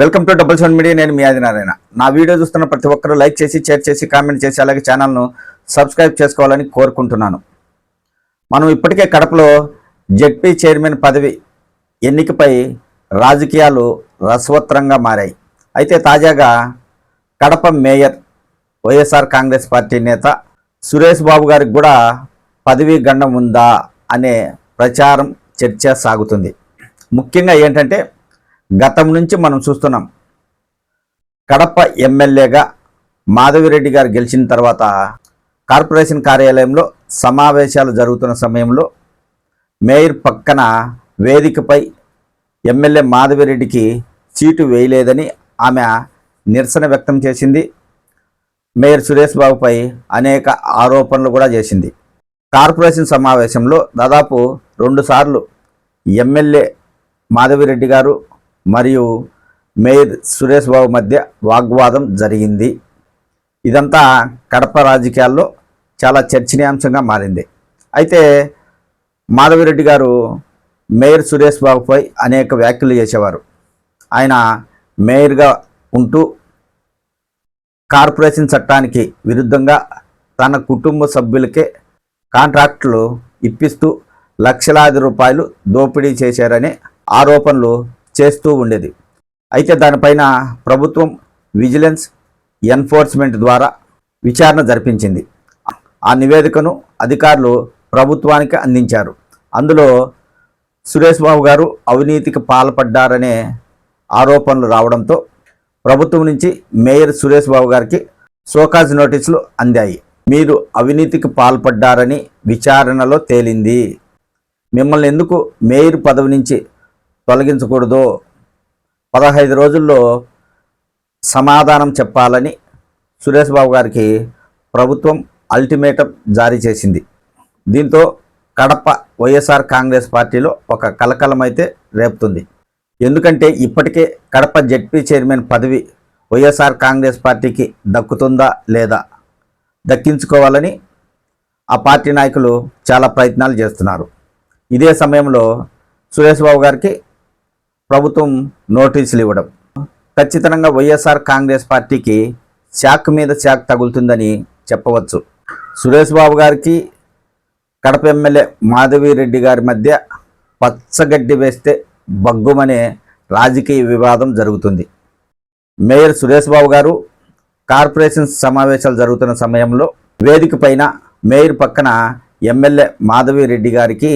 Welcome to double seven media నేను మీ ఆదినారాయణ నా వీడియో చూస్తున్న ప్రతి ఒక్కరూ లైక్ చేసి షేర్ చేసి కామెంట్ చేసి అలాగే ఛానల్ను సబ్స్క్రైబ్ చేసుకోవాలని కోరుకుంటున్నాను. మనం ఇప్పటికే కడపలో జెడ్పీ చైర్మన్ పదవి ఎన్నికపై రాజకీయాలు రసవత్రంగా మారాయి. అయితే తాజాగా Kadapa mayor YSR Congress party నేత సురేష్ బాబు గారికి కూడా పదవీ గండం ఉందా అనే ప్రచారం చర్చ సాగుతుంది. ముఖ్యంగా ఏంటంటే గతం నుంచి మనం చూస్తున్నాం. కడప ఎమ్మెల్యేగా మాధవిరెడ్డి గారు గెలిచిన తర్వాత కార్పొరేషన్ కార్యాలయంలో సమావేశాలు జరుగుతున్న సమయంలో మేయర్ పక్కన వేదికపై ఎమ్మెల్యే మాధవిరెడ్డికి సీటు వేయలేదని ఆమె నిరసన వ్యక్తం చేసింది. మేయర్ సురేష్ బాబుపై అనేక ఆరోపణలు కూడా చేసింది. కార్పొరేషన్ సమావేశంలో దాదాపు రెండుసార్లు ఎమ్మెల్యే మాధవిరెడ్డి గారు మరియు మేయర్ సురేష్ బాబు మధ్య వాగ్వాదం జరిగింది. ఇదంతా కడప రాజకీయాల్లో చాలా చర్చనీయాంశంగా మారింది. అయితే మాధవిరెడ్డి గారు మేయర్ సురేష్ బాబుపై అనేక వ్యాఖ్యలు చేసేవారు. ఆయన మేయర్గా ఉంటూ కార్పొరేషన్ చట్టానికి విరుద్ధంగా తన కుటుంబ సభ్యులకే కాంట్రాక్టులు ఇప్పిస్తూ లక్షలాది రూపాయలు దోపిడీ చేశారనే ఆరోపణలు చేస్తూ ఉండేది. అయితే దానిపైన ప్రభుత్వం విజిలెన్స్ ఎన్ఫోర్స్మెంట్ ద్వారా విచారణ జరిపించింది. ఆ నివేదికను అధికారులు ప్రభుత్వానికి అందించారు. అందులో సురేష్ బాబు గారు అవినీతికి పాల్పడ్డారనే ఆరోపణలు రావడంతో ప్రభుత్వం నుంచి మేయర్ సురేష్ బాబు గారికి సోకాజ్ నోటీసులు అందాయి. మీరు అవినీతికి పాల్పడ్డారని విచారణలో తేలింది. మిమ్మల్ని ఎందుకు మేయర్ పదవి నుంచి తొలగించకూడదు. పదహైదు రోజుల్లో సమాధానం చెప్పాలని సురేష్ బాబు గారికి ప్రభుత్వం అల్టిమేటం జారీ చేసింది. దీంతో కడప వైఎస్ఆర్ కాంగ్రెస్ పార్టీలో ఒక కలకలం అయితే రేపుతుంది. ఎందుకంటే ఇప్పటికే కడప జెడ్పీ చైర్మన్ పదవి వైఎస్ఆర్ కాంగ్రెస్ పార్టీకి దక్కుతుందా లేదా దక్కించుకోవాలని ఆ పార్టీ నాయకులు చాలా ప్రయత్నాలు చేస్తున్నారు. ఇదే సమయంలో సురేష్ బాబు గారికి ప్రభుత్వం నోటీసులు ఇవ్వడం. ఖచ్చితంగా వైఎస్ఆర్ కాంగ్రెస్ పార్టీకి శాక్ మీద శాక్ తగులుతుందని చెప్పవచ్చు. సురేష్ బాబు గారికి కడప ఎమ్మెల్యే మాధవిరెడ్డి గారి మధ్య పచ్చగడ్డి వేస్తే బగ్గుమనే రాజకీయ వివాదం జరుగుతుంది. మేయర్ సురేష్ బాబు గారు కార్పొరేషన్ సమావేశాలు జరుగుతున్న సమయంలో వేదిక పైన మేయర్ పక్కన ఎమ్మెల్యే మాధవిరెడ్డి గారికి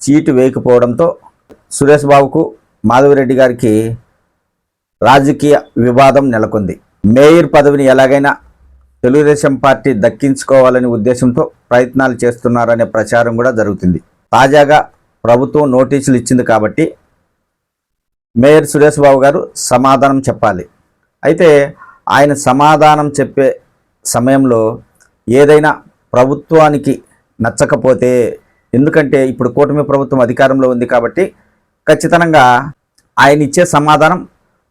చీటు వేయకపోవడంతో సురేష్ బాబుకు మాధవిరెడ్డి గారికి రాజకీయ వివాదం నెలకొంది. మేయర్ పదవిని ఎలాగైనా తెలుగుదేశం పార్టీ దక్కించుకోవాలనే ఉద్దేశంతో ప్రయత్నాలు చేస్తున్నారనే ప్రచారం కూడా జరుగుతుంది. తాజాగా ప్రభుత్వం నోటీసులు ఇచ్చింది కాబట్టి మేయర్ సురేష్ బాబు గారు సమాధానం చెప్పాలి. అయితే ఆయన సమాధానం చెప్పే సమయంలో ఏదైనా ప్రభుత్వానికి నచ్చకపోతే ఎందుకంటే ఇప్పుడు కూటమి ప్రభుత్వం అధికారంలో ఉంది కాబట్టి ఖచ్చితంగా ఆయన ఇచ్చే సమాధానం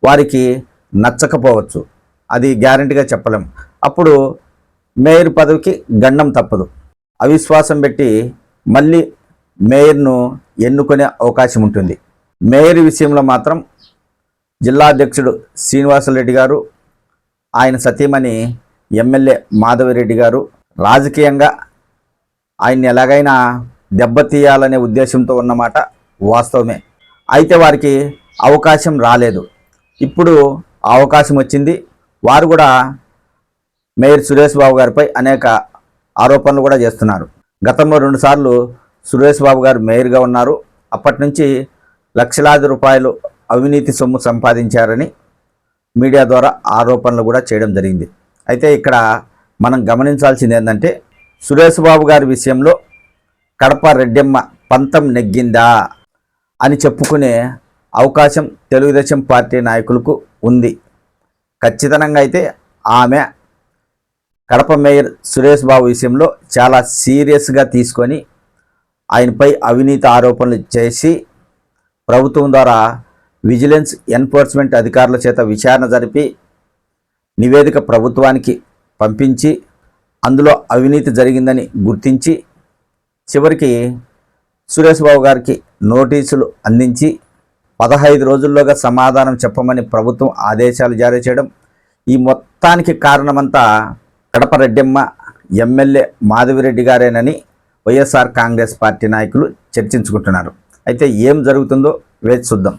వారికి నచ్చకపోవచ్చు. అది గ్యారంటీగా చెప్పలేం. అప్పుడు మేయర్ పదవికి గండం తప్పదు. అవిశ్వాసం పెట్టి మళ్ళీ మేయర్ను ఎన్నుకునే అవకాశం ఉంటుంది. మేయర్ విషయంలో మాత్రం జిల్లా అధ్యక్షుడు శ్రీనివాసరెడ్డి గారు ఆయన సతీమణి ఎమ్మెల్యే మాధవిరెడ్డి గారు రాజకీయంగా ఆయన్ని ఎలాగైనా దెబ్బతీయాలనే ఉద్దేశంతో ఉన్నమాట వాస్తవమే. అయితే వారికి అవకాశం రాలేదు. ఇప్పుడు అవకాశం వచ్చింది. వారు కూడా మేయర్ సురేష్ బాబు గారిపై అనేక ఆరోపణలు కూడా చేస్తున్నారు. గతంలో రెండుసార్లు సురేష్ బాబు గారు మేయర్గా ఉన్నారు. అప్పటి నుంచి లక్షలాది రూపాయలు అవినీతి సొమ్ము సంపాదించారని మీడియా ద్వారా ఆరోపణలు కూడా చేయడం జరిగింది. అయితే ఇక్కడ మనం గమనించాల్సింది ఏంటంటే సురేష్ బాబు గారి విషయంలో కడప రెడ్డెమ్మ పంతం నెగ్గిందా అని చెప్పుకునే అవకాశం తెలుగుదేశం పార్టీ నాయకులకు ఉంది. ఖచ్చితంగా అయితే ఆమె కడప మేయర్ సురేష్ బాబు విషయంలో చాలా సీరియస్గా తీసుకొని ఆయనపై అవినీతి ఆరోపణలు చేసి ప్రభుత్వం ద్వారా విజిలెన్స్ ఎన్ఫోర్స్మెంట్ అధికారుల చేత విచారణ జరిపి నివేదిక ప్రభుత్వానికి పంపించి అందులో అవినీతి జరిగిందని గుర్తించి చివరికి సురేష్ బాబు గారికి నోటీసులు అందించి పదహైదు రోజుల్లోగా సమాధానం చెప్పమని ప్రభుత్వం ఆదేశాలు జారీ చేయడం ఈ మొత్తానికి కారణమంతా కడప రెడ్డెమ్మ ఎమ్మెల్యే మాధవిరెడ్డి గారేనని వైఎస్ఆర్ కాంగ్రెస్ పార్టీ నాయకులు చర్చించుకుంటున్నారు. అయితే ఏం జరుగుతుందో వేచి చూద్దాం.